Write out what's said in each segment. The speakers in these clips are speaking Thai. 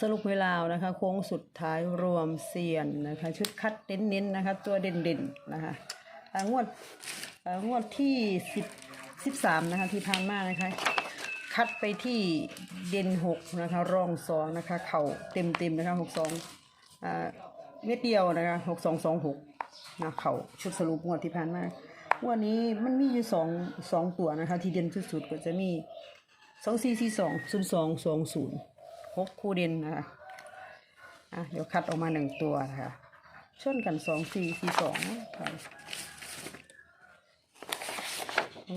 สรุปเวลานะคะโค้งสุดท้ายรวมเซียนนะคะชุดคัดเน้นๆนนะคะตัวเด่นๆนะคะงวดงวดที่สิบสิบสามนะคะที่ผ่านมานะคะคัดไปที่เด่นหกนะคะรองสองนะคะเข่าเต็มๆนะคะหกสองเม็ดเดียวนะคะหกสองสองหกนะเข่าชุดสรุปงวดที่ผ่านมางวดนี้มันมีอยู่สองสองตัวนะคะที่เด่นสุดๆก็จะมีสองสี่สี่สองศูนย์สองสองศูนย์ หกคู่เด่นนะคะอะเดี๋ยวคัดออกมาหนึ่งตัวนะคะชนกันสองสี่สี่สองนะคะ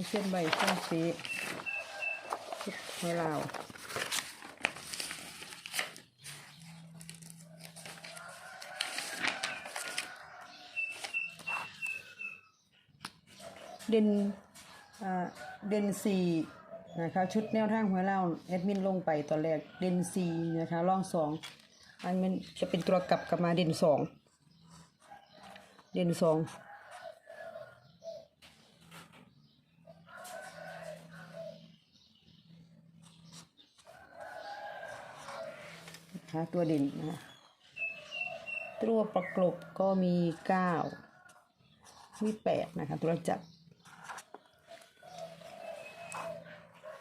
เส้นใบเส้นสีให้เราเด่นอ่าเด่นสี่ นะคะชุดแนวทางหัวเราแอดมินลงไปตอนแรกเดนสี่นะคะร่องสองอันมันจะเป็นตัวกลับกลับมาเดนสองเดนสองนะคะตัวเด่นนะคะตัวประกบก็มีเก้ามีแปดนะคะตัวจับ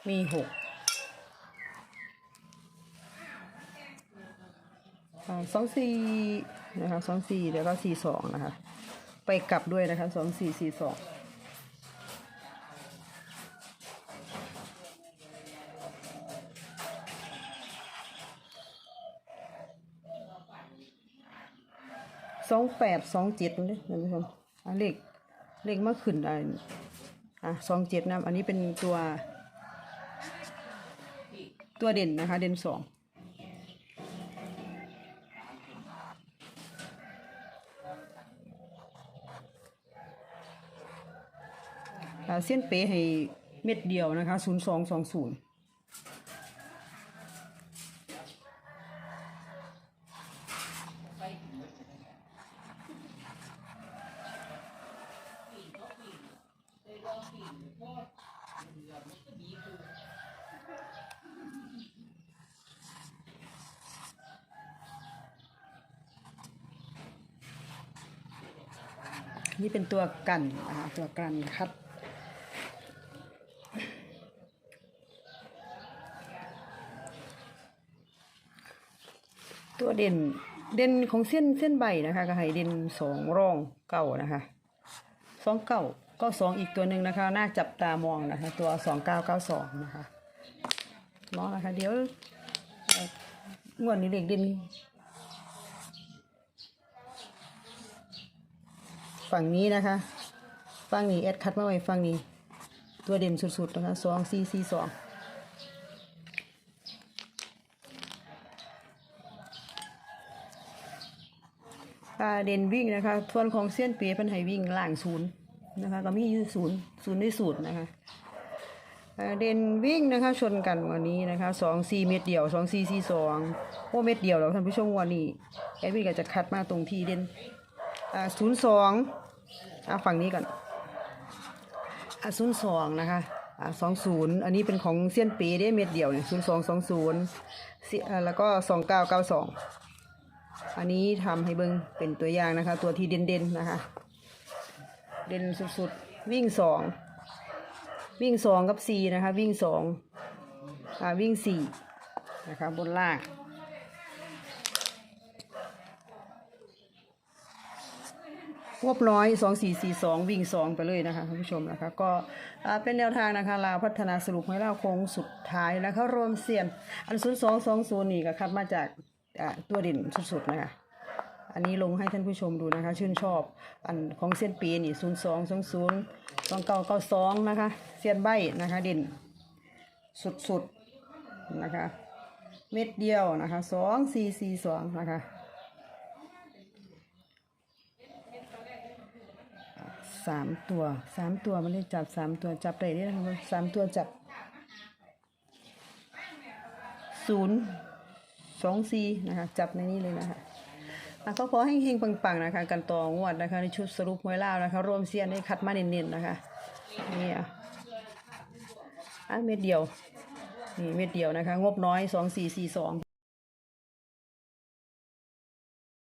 มีหกสองสี่นะคะสองสี่แล้วก็สี่สองนะคะ ไปกลับด้วยนะคะสองสี่สี่สองสองแปดสองเจ็ดนี่ท่านผู้ชมอะเลขเลขมาขึ้นอะอะสองเจ็ดนะอันนี้เป็นตัว ตัวเด่นนะคะ เด่นสองเส้นเป๊ให้เม็ดเดียวนะคะศู นี่เป็นตัวกันนะคะตัวกันคัดตัวเด่นเด่นของเส้นเส้นใบนะคะก็ให้เด่นสองร่องเก่านะคะสองเก่าก็สองอีกตัวหนึ่งนะคะ น่าจับตามองนะคะ ตัวสองเก้าเก้าสองนะคะมองนะคะ เดี๋ยวเอ่องวดนี้เด็กเด่น ฝั่งนี้นะคะฝั่งนี้แอดคัดมาไว้ฝั่งนี้ ตัวเด่นสุดๆนะคะสองสี่สี่สองเด่นวิ่งนะคะทวนของเส้นเปียเป็นให้วิ่งล่างศูนย์นะคะก็มีอยู่ศูนย์ศูนย์ในศูนย์นะคะเด่นวิ่งนะคะชนกันวันนี้นะคะสองสี่เม็ดเดียวสองสี่สี่สองโอ้เม็ดเดียวแล้วท่านผู้ชมวันนี้แอดวิ่งก็จะคัดมาตรงที่เด่น ศูนย์สองฝั่งนี้ก่อนศูนย์สองนะคะสองศูนย์อันนี้เป็นของเซียนปีได้เม็ดเดียวเนี่ยศูนย์สองสองศูนย์แล้วก็สองเก้าเก้าสองอันนี้ทำให้เบิ้งเป็นตัวอย่างนะคะ ตัวที่เด่นๆนะคะ เด่นสุดๆ วิ่งสองวิ่งสองกับสี่นะคะ วิ่งสองอ่าวิ่งสี่นะคะบนล่าง งบน้อยสองสี่สี่สองวิ่งสองไปเลยนะคะท่านผู้ชมนะคะ ก็เป็นแนวทางนะคะลาวพัฒนาสรุปให้เราโค้งสุดท้ายนะคะรวมเสียนอันศูนย์สองสองศูนย์นี่ก็คัดมาจากตัวเด่นสุดๆนะคะอันนี้ลงให้ท่านผู้ชมดูนะคะ ชื่นชอบอันของเส้นปีนี่ศูนย์สองสองศูนย์สองเก้าเก้าสองนะคะเสียนใบนะคะเด่นสุดๆนะคะ เม็ดเดียวนะคะสองสี่สี่สองนะคะ สามตัวสามตัวมันได้จับสามตัวจับได้ได้นะครับสามตัวจับศูนย์สองสี่นะคะจับในนี้เลยนะคะก็ขอให้เฮงปังๆนะคะ กันต่องวดนะคะในชุดสรุปมวยล่าวนะคะรวมเสียนได้คัดมาเน้นๆนะคะนี่อะอะเม็ดเดียวนี่เม็ดเดียวนะคะ งบน้อยสองสี่สี่สอง